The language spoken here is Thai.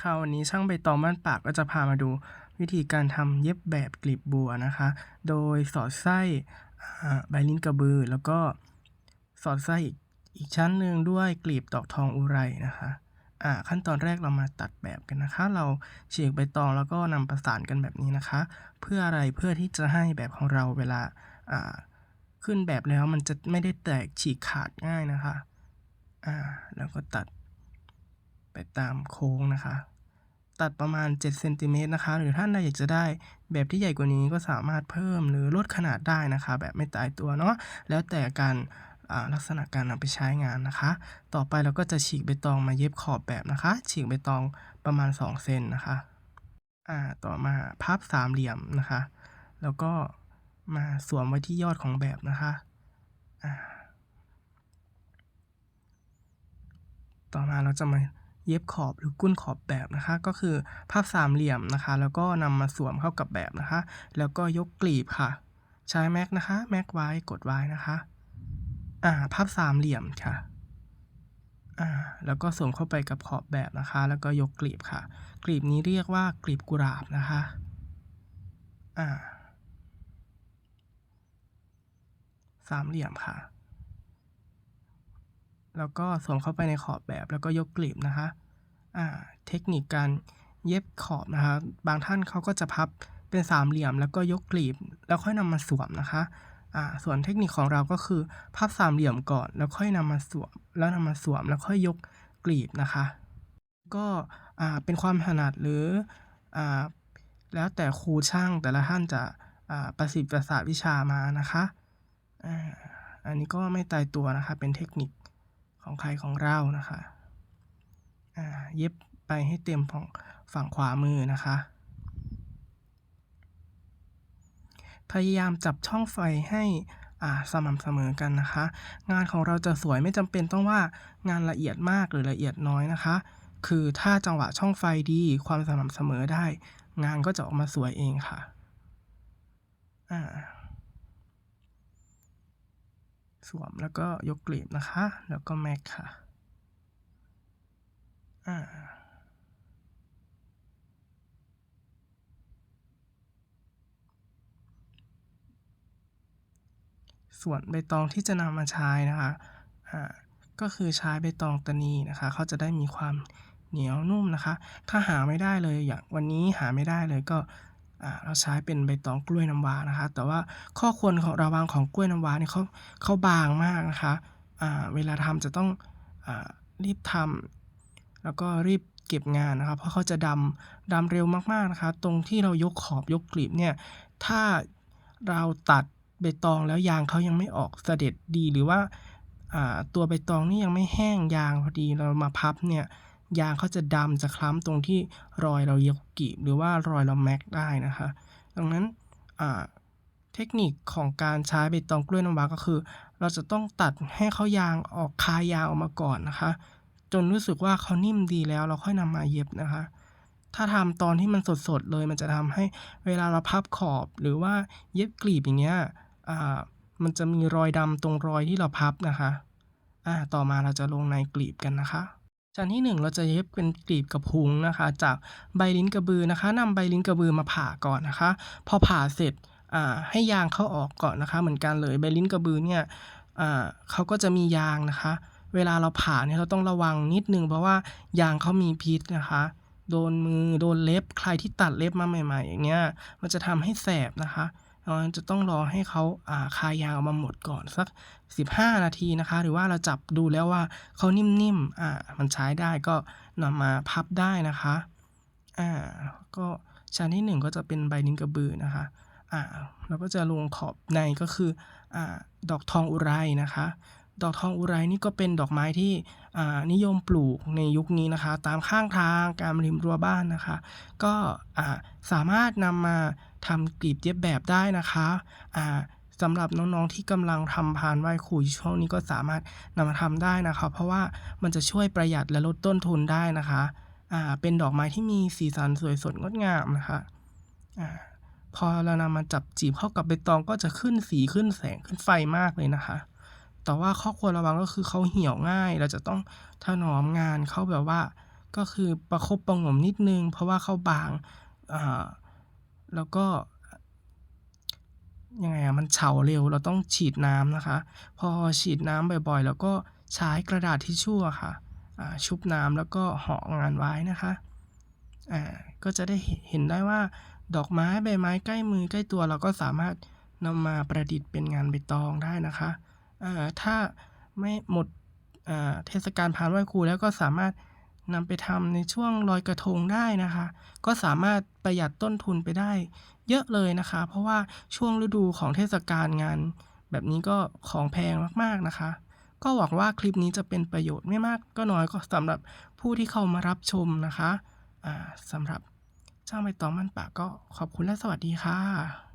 ค่ะวันนี้ช่างใบตองบ้านปากก็จะพามาดูวิธีการทำเย็บแบบกลีบบัวนะคะ โดยสอดไส้ใบลิ้นกระบือ แล้วก็สอดไส้อีกอีกชั้นหนึ่งด้วยกลีบดอกทองอุไรนะคะอ่าขั้นตอนแรกเรามาตัดแบบกันนะคะ เราฉีกใบตองแล้วก็นำประสานกันแบบนี้นะคะ เพื่ออะไรเพื่อที่จะให้แบบของเราเวลาอ่าขึ้นแบบแล้วมันจะไม่ได้แตกฉีกขาดง่ายนะคะอ่าแล้วก็ตัดไปตามโค้งนะคะ ตัดประมาณ7เซนติเมตรนะคะ หรือท่านใดอยากจะได้แบบที่ใหญ่กว่านี้ก็สามารถเพิ่มหรือลดขนาดได้นะคะ แบบไม่ตายตัวเนาะแล้วแต่การลักษณะการนำไปใช้งานนะคะ ต่อไปเราก็จะฉีกใบตองมาเย็บขอบแบบนะคะ ฉีกใบตองประมาณ 2 เซนนะคะอ่าต่อมาพับสามเหลี่ยมนะคะ แล้วก็มาสวมไว้ที่ยอดของแบบนะคะอ่าต่อมาเราจะมา เย็บขอบหรือกุ้นขอบแบบนะคะ ก็คือพับสามเหลี่ยมนะคะ แล้วก็นำมาสวมเข้ากับแบบนะคะ แล้วก็ยกกลีบค่ะ ใช้แม็กนะคะแม็กไว้กดไว้นะคะอ่าพับสามเหลี่ยมค่ะอ่าแล้วก็สวมเข้าไปกับขอบแบบนะคะ แล้วก็ยกกลีบค่ะ กลีบนี้เรียกว่ากลีบกุหลาบนะคะอ่าสามเหลี่ยมค่ะ แล้วก็สวมเข้าไปในขอบแบบแล้วก็ยกกลีบนะคะอ่าเทคนิคการเย็บขอบนะคะ บางท่านเขาก็จะพับเป็นสามเหลี่ยม แล้วก็ยกกลีบ แล้วค่อยนำมาสวมนะคะอ่าส่วนเทคนิคของเราก็คือพับสามเหลี่ยมก่อน แล้วค่อยนำมาสวม แล้วนำมาสวม แล้วค่อยยกกลีบนะคะ ก็อ่าเป็นความถนัดหรืออ่าแล้วแต่ครูช่างแต่ละท่านจะอ่าประสิทธิ์ประสาทวิชามานะคะอ่าอันนี้ก็ไม่ตายตัวนะคะเป็นเทคนิค ของใครของเรานะคะเย็บไปให้เต็มฝั่งฝั่งขวามือนะคะ พยายามจับช่องไฟให้สม่ำเสมอกันนะคะ งานของเราจะสวยไม่จำเป็นต้องว่างานละเอียดมากหรือละเอียดน้อยนะคะ คือถ้าจังหวะช่องไฟดีความสม่ำเสมอได้ งานก็จะออกมาสวยเองค่ะ อ่า สวมแล้วก็ยกกลีบนะคะ แล้วก็แม็กค่ะอ่าส่วนใบตองที่จะนำมาใช้นะคะอ่าก็คือใช้ใบตองตะนีนะคะ เขาจะได้มีความเหนียวนุ่มนะคะ ถ้าหาไม่ได้เลยอย่างวันนี้หาไม่ได้เลยก็ เราใช้เป็นใบตองกล้วยน้ำว้านะคะ แต่ว่าข้อควรของระวังของกล้วยน้ำว้าเนี่ยเขาเขาบางมากนะคะเวลาทำจะต้องอรีบทำแล้วก็รีบเก็บงานนะคะเพราะเขาจะดำดำเร็วมากๆนะคะ ตรงที่เรายกขอบยกกลีบเนี่ย ถ้าเราตัดใบตองแล้วยางเขายังไม่ออกเสด็จดีหรือว่าตัวใบตองนี่ยังไม่แห้งยางพอดีเรามาพับเนี่ย ยางเขาจะดำจะคล้ำตรงที่รอยเราเยกกลีบหรือว่ารอยเราแม็กได้นะคะ ดังนั้นเทคนิคของการใช้ใบตองกล้วยน้ำว้าก็คือ เราจะต้องตัดให้เขายางออกคายยางออกมาก่อนนะคะ จนรู้สึกว่าเขานิ่มดีแล้วเราค่อยนำมาเย็บนะคะ ถ้าทำตอนที่มันสดๆเลยมันจะทำให้เวลาเราพับขอบหรือว่าเย็บกลีบอย่างเงี้ยมันจะมีรอยดำตรงรอยที่เราพับนะคะ อ่า ต่อมาเราจะลงในกลีบกันนะคะ ชั้นที่ 1 เราจะเย็บเป็นกลีบกับพุงนะคะ จากใบลิ้นกระบือนะคะนำใบลิ้นกระบือมาผ่าก่อนนะคะ พอผ่าเสร็จให้ยางเข้าออกก่อนนะคะ เหมือนกันเลยใบลิ้นกระบือเนี่ยเขาก็จะมียางนะคะ เวลาเราผ่าเนี่ยเราต้องระวังนิดนึงเพราะว่ายางเขามีพิษนะคะ โดนมือโดนเล็บใครที่ตัดเล็บมาใหม่ ๆ อย่างเงี้ยมันจะทำให้แสบนะคะ เราจะต้องรอให้เขาอ่าคายยางออกมาหมดก่อนสัก 15 นาทีนะคะ หรือว่าเราจับดูแล้วว่าเขานิ่มๆอ่ามันใช้ได้ก็นำมาพับได้นะคะอ่าก็ชั้นที่ 1 ก็จะเป็นใบนิ้นกระบือนะคะอ่าเราก็จะลงขอบในก็คืออ่าดอกทองอุไรนะคะดอกทองอุไรนี่ก็เป็นดอกไม้ที่นิยมปลูกในยุคนี้นะคะ ตามข้างทางตามริมรั้วบ้านนะคะ ก็สามารถนำมาทำกลีบเย็บแบบได้นะคะสำหรับน้องๆที่กำลังทำพานไหว้ครูช่วงนี้ก็สามารถนำมาทำได้นะคะ เพราะว่ามันจะช่วยประหยัดและลดต้นทุนได้นะคะอ่าเป็นดอกไม้ที่มีสีสันสวยสดงดงามนะคะอ่าพอเรานำมาจับจีบเข้ากับใบตองก็จะขึ้นสีขึ้นแสงขึ้นไฟมากเลยนะคะ แต่ว่าข้อควรระวังก็คือเขาเหี่ยวง่าย เราจะต้องถนอมงานเขาแบบว่า ก็คือประคบประงมนิดนึง เพราะว่าเขาบางอ่าแล้วก็ยังไงอะมันเฉาเร็วเราต้องฉีดน้ำนะคะ พอฉีดน้ำบ่อยๆ แล้วก็ใช้กระดาษทิชชู่ค่ะชุบน้ำแล้วก็ห่องานไว้นะคะอ่าก็จะได้เห็นได้ว่าดอกไม้ใบไม้ใกล้มือใกล้ตัวเราก็สามารถนำมาประดิษฐ์เป็นงานใบตองได้นะคะ อ่าถ้าไม่หมดอ่าเทศกาลพานไหว้ครูแล้วก็สามารถนำไปทำในช่วงลอยกระทงได้นะคะ ก็สามารถประหยัดต้นทุนไปได้ เยอะเลยนะคะ เพราะว่าช่วงฤดูของเทศกาลงาน แบบนี้ก็ของแพงมากๆนะคะ ก็หวังว่าคลิปนี้จะเป็นประโยชน์ไม่มาก ก็น้อยก็สำหรับผู้ที่เข้ามารับชมนะคะสำหรับช่างใบตองมันปากก็ขอบคุณและสวัสดีค่ะ